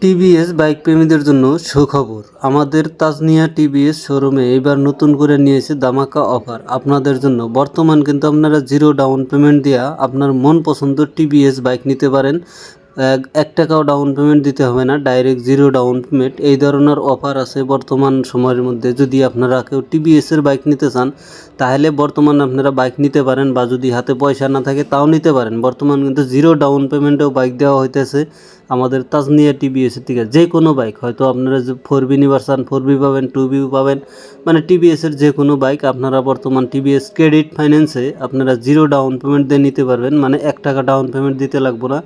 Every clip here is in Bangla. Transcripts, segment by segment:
টিভিএস বাইক প্রেমীদের জন্য সুখবর। আমাদের তাজনিয়া টিভিএস শোরুমে এবার নতুন করে নিয়েছে দামাকা অফার। আপনাদের জন্য বর্তমান কিন্তু আপনারা জিরো ডাউন পেমেন্ট দিয়া আপনার মন পছন্দ টিভিএস বাইক নিতে পারেন। এক- টাকাও ডাউন পেমেন্ট দিতে হবে না, ডাইরেক্ট জিরো ডাউন পেমেন্ট। এই ধরনের অফার আছে বর্তমান সময়ের মধ্যে। যদি আপনারা কেউ টিভিএসের বাইক নিতে চান, তাহলে বর্তমান আপনারা বাইক নিতে পারেন বা যদি হাতে পয়সা না থাকে, তাও নিতে পারেন। বর্তমান কিন্তু জিরো ডাউন পেমেন্টেও বাইক দেওয়া হইতেছে। আমাদের তাজনিয়া টিভিএস এর থেকে যে কোনো বাইক হয়তো আপনারা যে ফোর বি নিভার্সান ফোর বি পাবেন টু বি পাবেন মানে টিভিএসের যে কোনো বাইক আপনারা বর্তমান টিভিএস ক্রেডিট ফাইন্যান্সে আপনারা জিরো ডাউন পেমেন্ট দিয়ে নিতে পারবেন মানে এক টাকা ডাউন পেমেন্ট দিতে লাগবো না।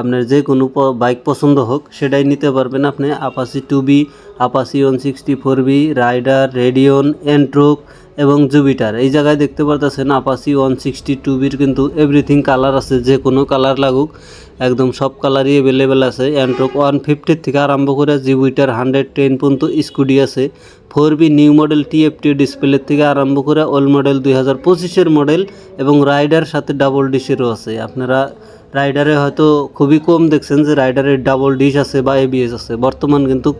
আপনার যে কোনো বাইক পছন্দ হোক, সেটাই নিতে পারবেন আপনি Apache two B Apache one sixty four B raider Radeon Ntorq এবং জুপিটার এই জায়গায় দেখতে পারতেছেন আপাসি ওয়ান সিক্সটি টু বির কিন্তু এভরিথিং কালার আছে, যে কোনো কালার লাগুক, একদম সব কালারই অ্যাভেলেবেল আছে। অ্যান্ট্রোক ওয়ান ফিফটির থেকে আরম্ভ করে জুপিটার হান্ড্রেড টেন পর্যন্ত স্কুটি আছে। Four B new model TFT ডিসপ্লের থেকে আরম্ভ করে ওল্ড মডেল দুই হাজার পঁচিশের মডেল এবং রাইডার সাথে ডাবল ডিশেরও আছে। আপনারা রাইডারে হয়তো খুবই কম দেখছেন যে রাইডারের ডাবল ডিশ আছে বা এবিএস আছে। বর্তমান কিন্তু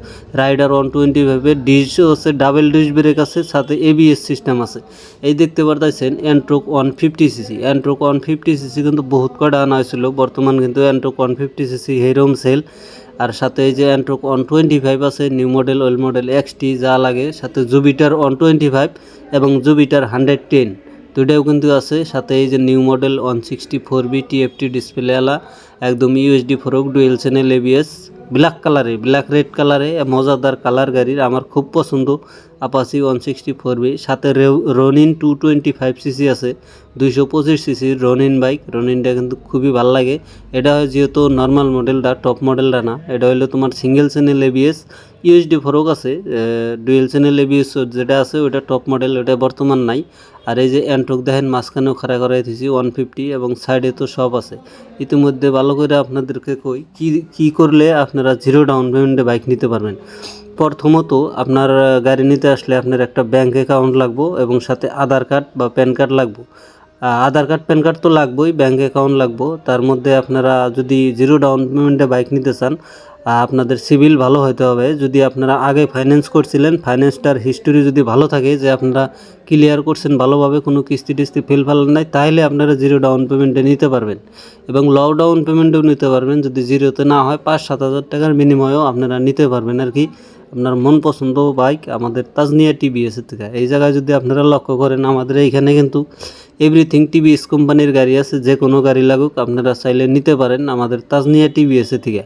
রাইডার ওয়ান টোয়েন্টি ফাইভের ডিশও আছে ডাবল ডিশ ব্রেক আছে, সাথে এবিএস সিস্টেম আছে। এই দেখতে পারতেছেন Ntorq one fifty CC Ntorq one fifty CC কিন্তু বহুত কটা আনা হয়েছিল। বর্তমান কিন্তু অ্যান্ট্রোক ওয়ান ফিফটি সিসি হেরোম সেল আর সাথে এই যে অ্যান্ট্রোক ওয়ান টোয়েন্টি ফাইভ আছে new model old model XT যা লাগে, সাথে জুবিটার ওয়ান টোয়েন্টি ফাইভ এবং জুবিটার হান্ড্রেড টেন দুইটাও কিন্তু আছে। সাথে এই যে new model one sixty four B TFT আলা, একদম USD fork dual channel ABS black কালারে ব্ল্যাক রেড কালারে মজাদার কালার গাড়ির, আমার খুব পছন্দ। Apache one sixty four B সাথে Ronin two twenty five CC আছে, দুইশো পঁচিশ সিসির রনিন বাইক রনিনটা কিন্তু খুবই ভালো লাগে। এটা যেহেতু নর্মাল মডেলটা টপ মডেলটা না, এটা হলো তোমার single channel ABS USD fork আছে ডুয়েল চ্যানেল এবিএস যেটা আছে ওটা টপ মডেল ওটা বর্তমান নাই। আর এই যে অ্যান্ট্রোক দেখেন, মাঝখানেও খাড়া করাই দিয়েছি ওয়ান ফিফটি এবং সাইডে তো সব আছে। ইতিমধ্যে ভালো করে আপনাদেরকে কই, কি, কী করলে আপনারা জিরো ডাউন পেমেন্টে বাইক নিতে পারবেন। প্রথমত আপনার গাড়ি নিতে আসলে আপনার একটা ব্যাংক অ্যাকাউন্ট লাগবো এবং সাথে আধার কার্ড বা প্যান কার্ড লাগবো। আধার কার্ড প্যান কার্ড তো লাগবেই ব্যাংক অ্যাকাউন্ট লাগবো। তার মধ্যে আপনারা যদি জিরো ডাউন পেমেন্টে বাইক নিতে চান আপনাদের সিভিল ভালো হতে হবে। যদি আপনারা আগে ফাইন্যান্স করছিলেন ফাইন্যান্সটার হিস্টোরি যদি ভালো থাকে, যে আপনারা ক্লিয়ার করছেন ভালোভাবে, কোনো কিস্তি টিস্তি ফেল ফাল নাই তাহলে আপনারা জিরো ডাউন পেমেন্টে নিতে পারবেন। এবং লো ডাউন পেমেন্টেও নিতে পারবেন। যদি জিরোতে না হয়, পাঁচ সাত হাজার টাকার বিনিময়েও আপনারা নিতে পারবেন আর কি। আপনার মন পছন্দ বাইক আমাদের তাজনিয়া টিভিএস থেকে। এই জায়গায় যদি আপনারা লক্ষ্য করেন, আমাদের এইখানে কিন্তু এভরিথিং টিভিএস কোম্পানির গাড়ি আছে, যে কোনো গাড়ি লাগুক আপনারা চাইলে নিতে পারেন আমাদের তাজনিয়া টিভিএস থেকে।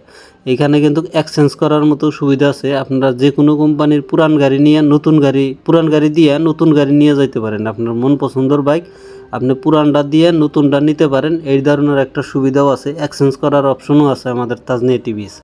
এখানে কিন্তু এক্সচেঞ্জ করার মতো সুবিধা আছে, আপনারা যে কোনো কোম্পানির পুরান গাড়ি নিয়ে, নতুন গাড়ি, পুরান গাড়ি দিয়ে নতুন গাড়ি নিয়ে যাইতে পারেন। আপনার মন পছন্দর বাইক আপনি পুরানটা দিয়ে নতুনটা নিতে পারেন। এই ধরনের একটা সুবিধাও আছে এক্সচেঞ্জ করার অপশনও আছে আমাদের তাজনিয়া টিভিএস